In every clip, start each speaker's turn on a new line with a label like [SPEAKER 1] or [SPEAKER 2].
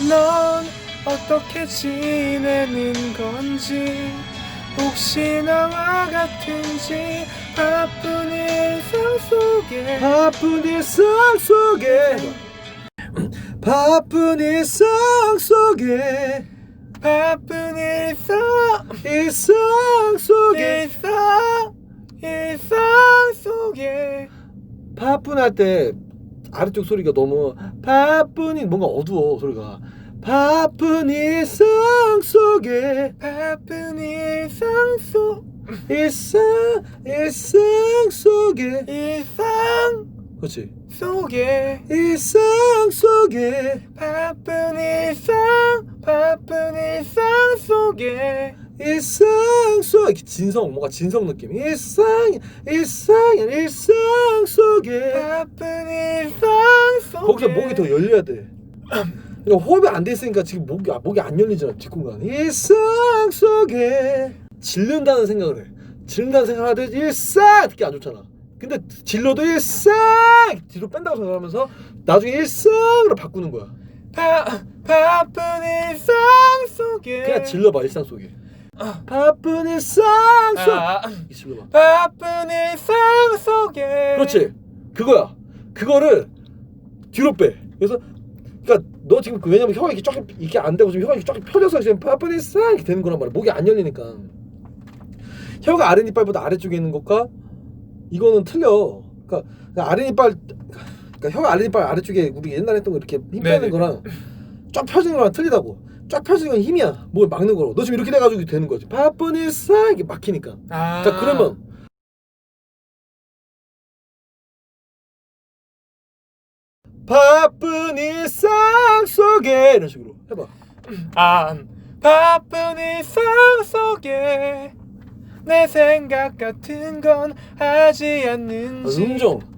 [SPEAKER 1] 넌 어떻게 지내는 건지 혹시 나와 같은지 바쁜 일상 속에.
[SPEAKER 2] 바쁜 일상 속에. 바쁜 일상 속에.
[SPEAKER 1] 바쁜 일상.
[SPEAKER 2] 일상 속에.
[SPEAKER 1] 일상. 일상 속에.
[SPEAKER 2] 바쁜 할때 아래쪽 소리가 너무 바쁜이 뭔가 어두워 소리가. 바쁜 일상 속에.
[SPEAKER 1] 바쁜 일상 속
[SPEAKER 2] 일상 일상 속에.
[SPEAKER 1] 일상
[SPEAKER 2] 그렇지.
[SPEAKER 1] 속에.
[SPEAKER 2] 일상 속에.
[SPEAKER 1] 바쁜 일상 바쁜 일상 속에
[SPEAKER 2] 일상 속 이렇게 진성 뭔가 진성 느낌 일상 일상 일상 속에
[SPEAKER 1] 바쁜 일상 속에
[SPEAKER 2] 거기서 목이 더 열려야 돼. 그러니까 호흡이 안 돼 있으니까 지금 목이 아, 목이 안 열리잖아 뒷공간. 일상 속에 질른다는 생각을 해. 질른다는 생각을 하되 일상 듣기 안 좋잖아. 근데 질러도 일상 뒤로 뺀다고 생각하면서 나중에 일상으로 바꾸는 거야.
[SPEAKER 1] 바, 바쁜 일상 속에
[SPEAKER 2] 그냥 질러봐 일상 속에.
[SPEAKER 1] 아.
[SPEAKER 2] 바쁜 일상 속.
[SPEAKER 1] 아,
[SPEAKER 2] 이 질러봐.
[SPEAKER 1] 바쁜 일상 속에
[SPEAKER 2] 그렇지. 그거야. 그거를 뒤로 빼. 그래서 그러니까 너 지금 그 왜냐면 혀가 이렇게 쫙 이렇게 안 되고 지금 혀가 이렇게 쫙 펴져서 지금 바쁘니 싹 이렇게 되는 거란 말이야. 목이 안 열리니까. 혀가 아랫이빨보다 아래쪽에 있는 것과 이거는 틀려. 그러니까 아랫이빨 그러니까 혀가 아랫이빨 아래쪽에 우리 옛날에 했던 거 이렇게 힘 빼는
[SPEAKER 1] 네네.
[SPEAKER 2] 거랑 쫙 펴지는 거랑 틀리다고. 쫙 펴지는 건 힘이야. 뭘 막는 거로. 너 지금 이렇게 돼가지고 되는 거지. 바쁘니 싹 이게 막히니까.
[SPEAKER 1] 아,
[SPEAKER 2] 자 그러면 바쁜 일상 속에 이런 식으로 해봐
[SPEAKER 1] 아, 바쁜 일상 속에 내 생각 같은 건 하지
[SPEAKER 2] 아,
[SPEAKER 1] 않는지
[SPEAKER 2] 음정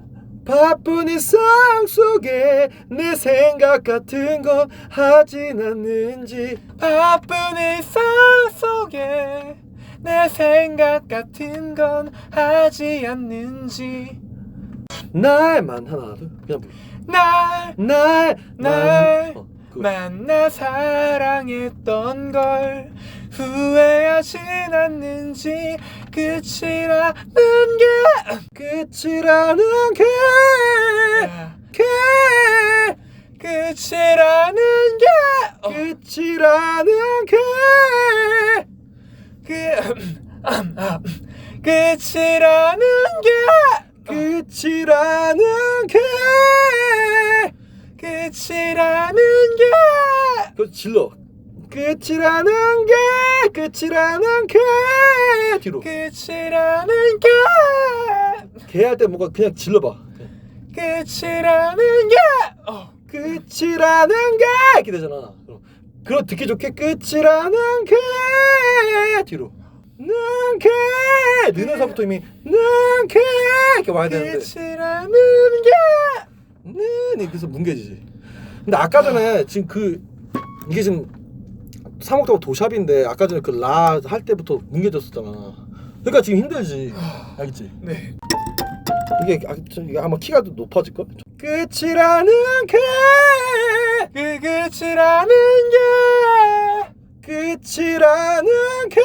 [SPEAKER 2] 바쁜 일상 속에 내 생각 같은 건 하진 않는지.
[SPEAKER 1] 바쁜 일상 속에 내 생각 같은 건 하지 않는지.
[SPEAKER 2] 날만 하나 둘 그냥 불러
[SPEAKER 1] 날
[SPEAKER 2] 날
[SPEAKER 1] 날
[SPEAKER 2] 어, 그거.
[SPEAKER 1] 만나 사랑했던 걸 후회하진 않는지. 끝이라는 게
[SPEAKER 2] 끝이라는 게
[SPEAKER 1] 아,
[SPEAKER 2] 게
[SPEAKER 1] 끝이라는 게 어,
[SPEAKER 2] 끝이라는 게
[SPEAKER 1] 그, 아, 끝이라는 게
[SPEAKER 2] 끝이라는 게
[SPEAKER 1] 끝이라는 게
[SPEAKER 2] 그 질러. 끝이라는 게 끝이라는 게 뒤로.
[SPEAKER 1] 끝이라는 게
[SPEAKER 2] 개할 때 뭔가 그냥 질러봐.
[SPEAKER 1] 끝이라는 게! 어,
[SPEAKER 2] 끝이라는 게! 이렇게 되잖아. 그럼 그럼 듣기 좋게 끝이라는 게! 뒤로. 는게! 느는서부터 이미 는게! 이렇게 와야 되는데.
[SPEAKER 1] 끝이라는 게!
[SPEAKER 2] 는 그래서 뭉개지지. 근데 아까 전에 지금 그 이게 지금 삼옥다고 도샵인데 아까 전에 그 라 할 때부터 뭉개졌었잖아 그러니까 지금 힘들지. 알겠지?
[SPEAKER 1] 네.
[SPEAKER 2] 이게, 아, 저- 이게 아마 키가 좀 높아질 걸? 끝이라는 게
[SPEAKER 1] 그 끝이라는 게
[SPEAKER 2] 끝이라는 게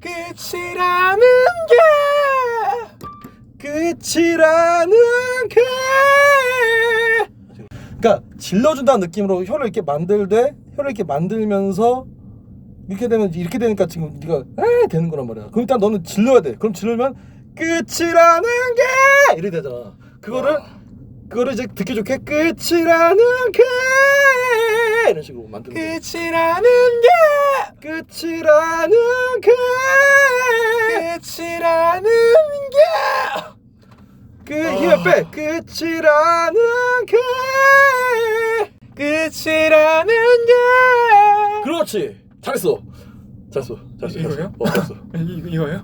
[SPEAKER 1] 끝이라는 게
[SPEAKER 2] 끝이라는 게. 그러니까 질러준다는 느낌으로 혀를 이렇게 만들되 혀를 이렇게 만들면서 이렇게 되면 이렇게 되니까 지금 네가 에? 되는 거란 말이야. 그럼 일단 너는 질러야 돼. 그럼 질르면 끝이라는 게! 이래 되잖아. 그거를 그거를 이제 듣기 좋게 끝이라는 게! 이런 식으로 만드는 거야.
[SPEAKER 1] 끝이라는 게!
[SPEAKER 2] 끝이라는 게!
[SPEAKER 1] 끝이라는
[SPEAKER 2] 그 힘을 빼. 끝이라는 게
[SPEAKER 1] 게! 끝이라는 게!
[SPEAKER 2] 그렇지 잘했어. 잘했어. 잘했어.
[SPEAKER 1] 이거요?
[SPEAKER 2] 어, 잘했어.
[SPEAKER 1] 이, 이거요?